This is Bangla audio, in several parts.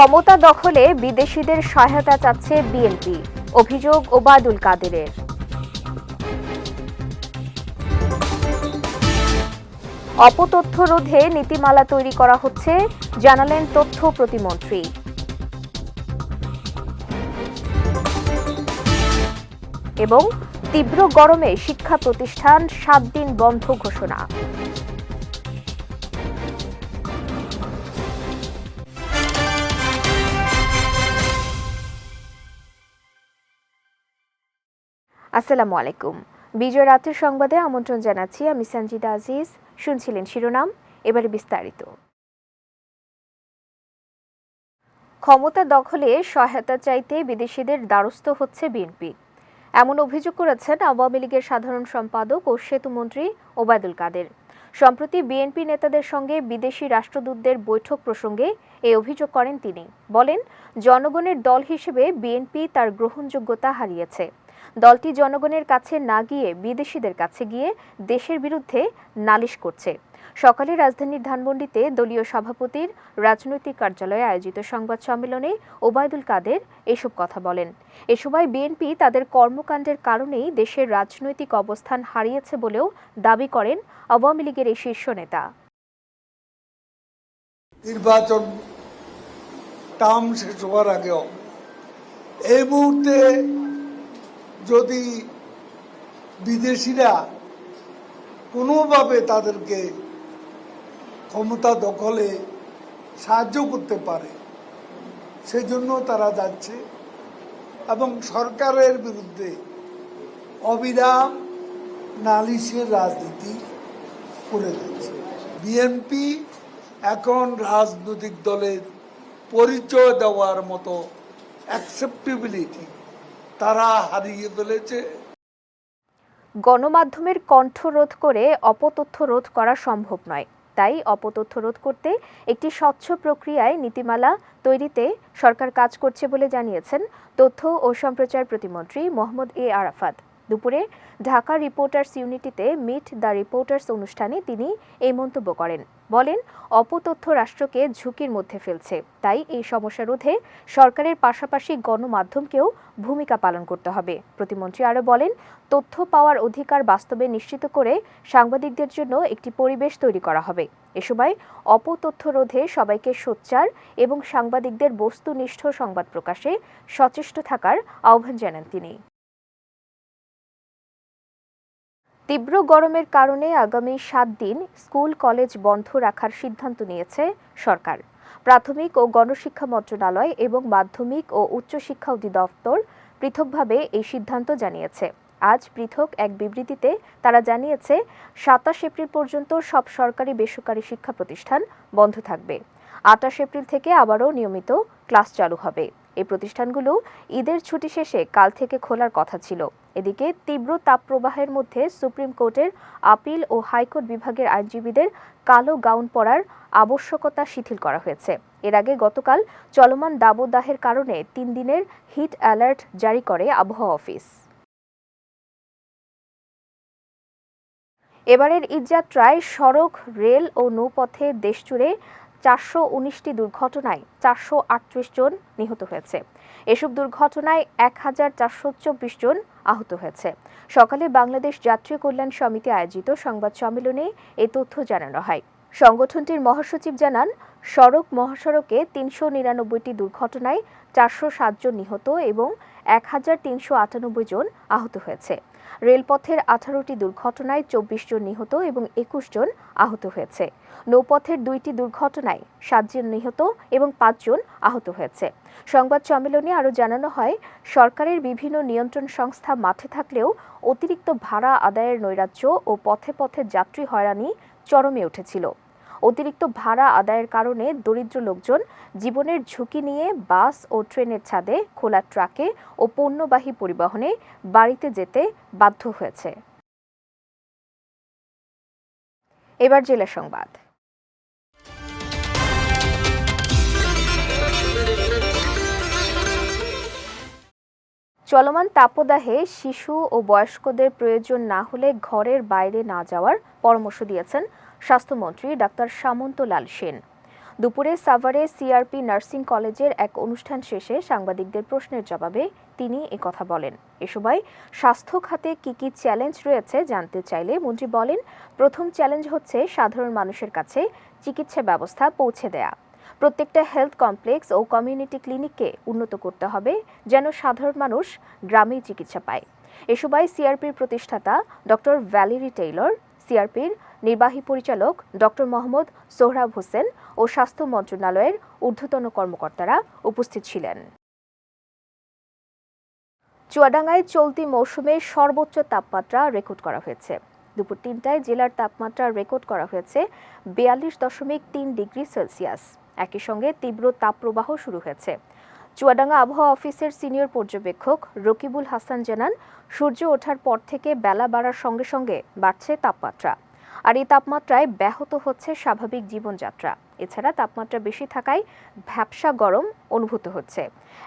ক্ষমতা দখলে বিদেশিদের সহায়তা চাচ্ছে বিএনপি। অভিযোগ ওবায়দুল কাদেরের। অপতথ্য রোধে নীতিমালা তৈরি করা হচ্ছে, জানালেন তথ্য প্রতিমন্ত্রী। এবং তীব্র গরমে শিক্ষা প্রতিষ্ঠান সাত দিন বন্ধ ঘোষণা। আসসালামু আলাইকুম। বিজয় রাতের সংবাদে আমন্ত্রণ জানাচ্ছি আমি সঞ্জিদা আজিজ। শুনছিলেন শিরোনাম, এবারে বিস্তারিত। ক্ষমতা দখলে সহায়তা চাইতে বিদেশিদের দ্বারস্থ হচ্ছে বিএনপি। এমন অভিযোগ করেছেন আওয়ামী লীগের সাধারণ সম্পাদক ও সেতুমন্ত্রী ওবায়দুল কাদের। সম্প্রতি বিএনপি নেতাদের সঙ্গে বিদেশি রাষ্ট্রদূতদের বৈঠক প্রসঙ্গে এই অভিযোগ করেন তিনি। বলেন, জনগণের দল হিসেবে বিএনপি তার গ্রহণযোগ্যতা হারিয়েছে। দলটি জনগণের কাছে না গিয়ে বিদেশিদের কাছে গিয়ে দেশের বিরুদ্ধে নালিশ করছে। সকালে রাজধানীর ধানমন্ডিতে দলীয় সভাপতির রাজনৈতিক কার্যালয়ে আয়োজিত সংবাদ সম্মেলনে ওবায়দুল কাদের এসব কথা বলেন। এ সময় বিএনপি তাদের কর্মকাণ্ডের কারণেই দেশের রাজনৈতিক অবস্থান হারিয়েছে বলেও দাবি করেন আওয়ামী লীগের এই শীর্ষ নেতা। নির্বাচন টার্ম শেষ হওয়ার আগেও এই মুহূর্তে যদি বিদেশিরা কোনোভাবে তাদেরকে ক্ষমতা দখলে সাহায্য করতে পারে, সেজন্য তারা যাচ্ছে এবং সরকারের বিরুদ্ধে অবিরাম নালিশের রাজনীতি করে যাচ্ছে। বিএনপি এখন রাজনৈতিক দলের পরিচয় দেওয়ার মতো অ্যাকসেপ্টেবিলিটি তারা হারিয়ে ফেলেছে। গণমাধ্যমের কণ্ঠ রোধ করে অপতথ্য রোধ করা সম্ভব নয়। তাই অপতথ্য রোধ করতে একটি স্বচ্ছ প্রক্রিয়ায় নীতিমালা তৈরিতে সরকার কাজ করছে বলে জানিয়েছেন তথ্য ও সম্প্রচার প্রতিমন্ত্রী মোহাম্মদ এ আরাফাত। দুপুরে Dhaka reporters unity meet the reporters অনুষ্ঠানে তিনি এই মন্তব্য করেন। বলেন, অপতথ্য রাষ্ট্রকে ঝুঁকির মধ্যে ফেলছে। তাই এই সমস্যা রোধে সরকারের পাশাপাশি গণমাধ্যমকেও ভূমিকা পালন করতে হবে। প্রতিমন্ত্রী আরও বলেন, তথ্য পাওয়ার অধিকার বাস্তবে নিশ্চিত করে সাংবাদিকদের জন্য একটি পরিবেশ তৈরি করা হবে। এ সময় অপতথ্য রোধে সবাইকে সোচ্চার এবং সাংবাদিকদের বস্তুনিষ্ঠ সংবাদ প্রকাশে সচেষ্ট থাকার আহ্বান জানান তিনি। তীব্র গরমের কারণে আগামী সাত দিন স্কুল, কলেজ বন্ধ রাখার সিদ্ধান্ত নিয়েছে সরকার। প্রাথমিক ও গণশিক্ষা মন্ত্রণালয় এবং মাধ্যমিক ও উচ্চশিক্ষা অধিদপ্তর পৃথকভাবে এই সিদ্ধান্ত জানিয়েছে। আজ পৃথক এক বিবৃতিতে তারা জানিয়েছে, সাতাশ এপ্রিল পর্যন্ত সব সরকারি বেসরকারি শিক্ষা প্রতিষ্ঠান বন্ধ থাকবে। আটাশ এপ্রিল থেকে আবারও নিয়মিত ক্লাস চালু হবে। এই প্রতিষ্ঠানগুলো ঈদের ছুটি শেষে কাল থেকে খোলার কথা ছিল। এদিকে তীব্র তাপপ্রবাহের মধ্যে সুপ্রিম কোর্টের আপিল ও হাইকোর্ট বিভাগের আইনজীবীদের কালো গাউন পরার আবশ্যকতা শিথিল করা হয়েছে। এর আগে গতকাল চলমান দাবদাহের কারণে তিন দিনের হিট অ্যালার্ট জারি করে আবহাওয়া অফিস। এবারের ঈদযাত্রায় সড়ক, রেল ও নৌপথে দেশজুড়ে চারশো উনিশটি দুর্ঘটনায় চারশো আটত্রিশ জন নিহত হয়েছে। এসব দুর্ঘটনায় এক হাজার চারশো চব্বিশ জন আহত হয়েছে। সকালে বাংলাদেশ যাত্রী কল্যাণ সমিতি আয়োজিত সংবাদ সম্মেলনে এ তথ্য জানানো হয়। সংগঠনটির মহাসচিব জানান, সড়ক মহাসড়কে তিনশো নিরানব্বইটি দুর্ঘটনায় চারশো সাতজন নিহত এবং এক হাজার তিনশো আটানব্বই জন আহত হয়েছে। রেলপথের আঠারোটি দুর্ঘটনায় চব্বিশ জন নিহত এবং একুশ জন আহত হয়েছে। নৌপথের দুইটি দুর্ঘটনায় সাতজন নিহত এবং পাঁচজন আহত হয়েছে। সংবাদ সম্মেলনে আরও জানানো হয়, সরকারের বিভিন্ন নিয়ন্ত্রণ সংস্থা মাঠে থাকলেও অতিরিক্ত ভাড়া আদায়ের নৈরাজ্য ও পথে পথে যাত্রী হয়রানি চরমে উঠেছিল। অতিরিক্ত ভাড়া আদায়ের কারণে দরিদ্র লোকজন জীবনের ঝুঁকি নিয়ে বাস ও ট্রেনের ছাদে খোলা ট্রাকে ও পণ্যবাহী পরিবহনে বাড়িতে যেতে বাধ্য হয়েছে। এবার জেলা সংবাদ। চলমান তাপদাহে শিশু ও বয়স্কদের প্রয়োজন না হলে ঘরের বাইরে না যাওয়ার পরামর্শ দিয়েছেন স্বাস্থ্যমন্ত্রী ডাক্তার সামন্ত লাল সেন। দুপুরে সাভারে সিআরপি নার্সিং কলেজের এক অনুষ্ঠান শেষে সাংবাদিকদের প্রশ্নের জবাবে তিনি কথা বলেন। এ সময় স্বাস্থ্য খাতে কি কি চ্যালেঞ্জ রয়েছে জানতে চাইলে মন্ত্রী বলেন, প্রথম চ্যালেঞ্জ হচ্ছে সাধারণ মানুষের কাছে চিকিৎসা ব্যবস্থা পৌঁছে দেয়া। প্রত্যেকটা হেলথ কমপ্লেক্স ও কমিউনিটি ক্লিনিককে উন্নত করতে হবে যেন সাধারণ মানুষ গ্রামেই চিকিৎসা পায়। এ সময় সিআরপির প্রতিষ্ঠাতা ডক্টর ভ্যালেরি টেইলর সিআরপির নির্বাহী পরিচালক ডক্টর মোহাম্মদ সোহরাব হোসেন ও স্বাস্থ্য মন্ত্রণালয়ের ঊর্ধ্বতন কর্মকর্তারা উপস্থিত ছিলেন। চুয়াডাঙ্গায় চলতি মৌসুমে সর্বোচ্চ তাপমাত্রা রেকর্ড করা হয়েছে। দুপুর তিনটায় জেলার তাপমাত্রা রেকর্ড করা হয়েছে বিয়াল্লিশ দশমিক তিন ডিগ্রি সেলসিয়াস। একই সঙ্গে তীব্র তাপপ্রবাহ শুরু হয়েছে। চুয়াডাঙ্গা আবহাওয়া অফিসের সিনিয়র পর্যবেক্ষক রকিবুল হাসান জানান, সূর্য ওঠার পর থেকে বেলা বাড়ার সঙ্গে সঙ্গে বাড়ছে তাপমাত্রা। আর এই তাপমাত্রায় ব্যাহত হচ্ছে স্বাভাবিক জীবনযাত্রা। এছাড়া তাপমাত্রা বেশি থাকায় ভ্যাপসা গরম অনুভূত হচ্ছে।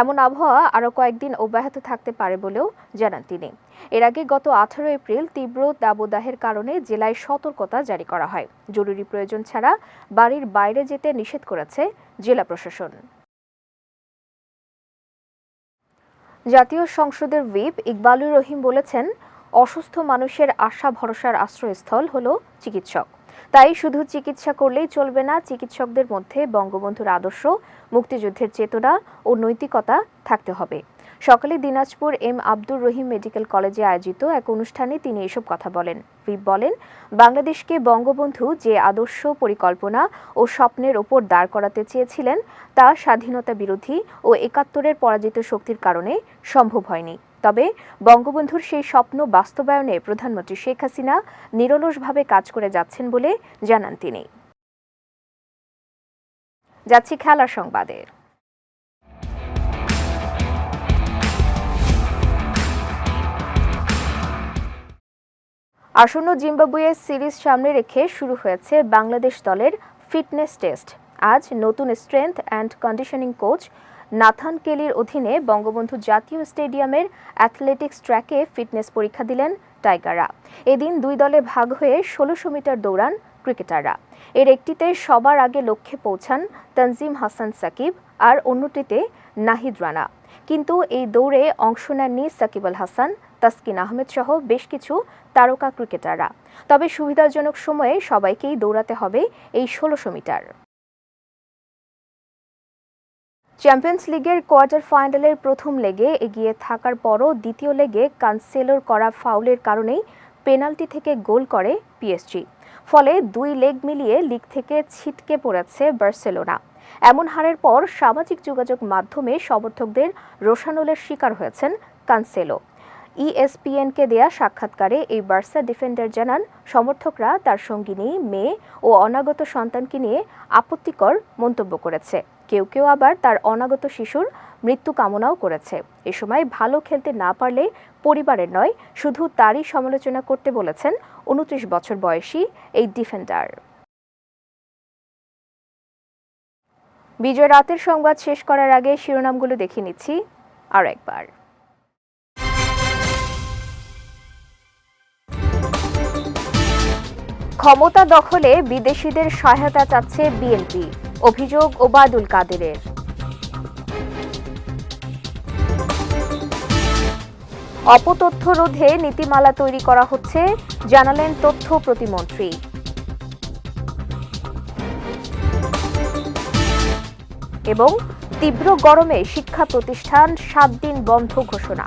এমন আবহাওয়া আরও কয়েকদিন অব্যাহত থাকতে পারে বলেও জানান তিনি। এর আগে গত আঠারো এপ্রিল তীব্র দাবদাহের কারণে জেলায় সতর্কতা জারি করা হয়। জরুরি প্রয়োজন ছাড়া বাড়ির বাইরে যেতে নিষেধ করেছে জেলা প্রশাসন। জাতীয় সংসদের হুইপ ইকবালুর রহিম বলেছেন অসুস্থ মানুষের আশা ভরসার আশ্রয়স্থল হল চিকিৎসক। তাই শুধু চিকিৎসা করলেই চলবে না, চিকিৎসকদের মধ্যে বঙ্গবন্ধুর আদর্শ, মুক্তিযুদ্ধের চেতনা ও নৈতিকতা থাকতে হবে। সকালে দিনাজপুর এম আব্দুর রহিম মেডিকেল কলেজে আয়োজিত এক অনুষ্ঠানে তিনি এসব কথা বলেন। বলেন, বাংলাদেশকে বঙ্গবন্ধু যে আদর্শ, পরিকল্পনা ও স্বপ্নের ওপর দাঁড় করাতে চেয়েছিলেন, তা স্বাধীনতা বিরোধী ও একাত্তরের পরাজিত শক্তির কারণে সম্ভব হয়নি। তবে বঙ্গবন্ধুর সেই স্বপ্ন বাস্তবায়নে প্রধানমন্ত্রী শেখ হাসিনা নিরলসভাবে কাজ করে যাচ্ছেন বলে জানান তিনি। যাচ্ছি খেলার সংবাদে। আসন্ন জিম্বাবুয়ে সিরিজ সামনে রেখে শুরু হয়েছে বাংলাদেশ দলের ফিটনেস টেস্ট। আজ নতুন strength and conditioning coach Nathan কেলির অধীনে বঙ্গবন্ধু জাতীয় স্টেডিয়ামের অ্যাথলেটিক্স ট্র্যাকে ফিটনেস পরীক্ষা দিলেন টাইগাররা। এদিন দুই দলে ভাগ হয়ে ষোলোশো মিটার দৌড়ান ক্রিকেটাররা। এর একটিতে সবার আগে লক্ষ্যে পৌঁছান তানজিম হাসান সাকিব আর অন্যটিতে নাহিদ রানা। কিন্তু এই দৌড়ে অংশ নেননি সাকিব আল হাসান, তাসকিন আহমেদ সহ বেশ কিছু তারকা ক্রিকেটাররা। তবে সুবিধাজনক সময়ে সবাইকেই দৌড়াতে হবে এই ষোলোশো মিটার। চ্যাম্পিয়ন্স লিগের কোয়ার্টার ফাইনালের প্রথম লেগে এগিয়ে থাকার পরও দ্বিতীয় লেগে কানসেলোর করা ফাউলের কারণেই পেনাল্টি থেকে গোল করে পিএসজি। ফলে দুই লেগ মিলিয়ে লিগ থেকে ছিটকে পড়েছে বার্সেলোনা। এমন হারের পর সামাজিক যোগাযোগ মাধ্যমে সমর্থকদের রোশানলের শিকার হয়েছেন কানসেলো। ইএসপিএনকে দেয়া সাক্ষাৎকারে এই বার্সা ডিফেন্ডার জানান, সমর্থকরা তার সঙ্গিনী, মেয়ে ও অনাগত সন্তানকে নিয়ে আপত্তিকর মন্তব্য করেছে। কেউ কেউ আবার তার অনাগত শিশুর মৃত্যু কামনাও করেছে। এ সময় ভালো খেলতে না পারলে পরিবারের নয়, শুধু তারই সমালোচনা করতে বলেছেন উনত্রিশ বছর বয়সী এই ডিফেন্ডার। বিজয় রাতের সংবাদ শেষ করার আগে শিরোনামগুলো দেখে নিচ্ছি আর একবার। ক্ষমতা দখলে বিদেশিদের সহায়তা চাচ্ছে বিএনপি। অভিযোগ ওবায়দুল কাদেরের। অপতথ্য রোধে নীতিমালা তৈরি করা হচ্ছে, জানালেন তথ্য প্রতিমন্ত্রী। এবং তীব্র গরমে শিক্ষা প্রতিষ্ঠান সাত দিন বন্ধ ঘোষণা।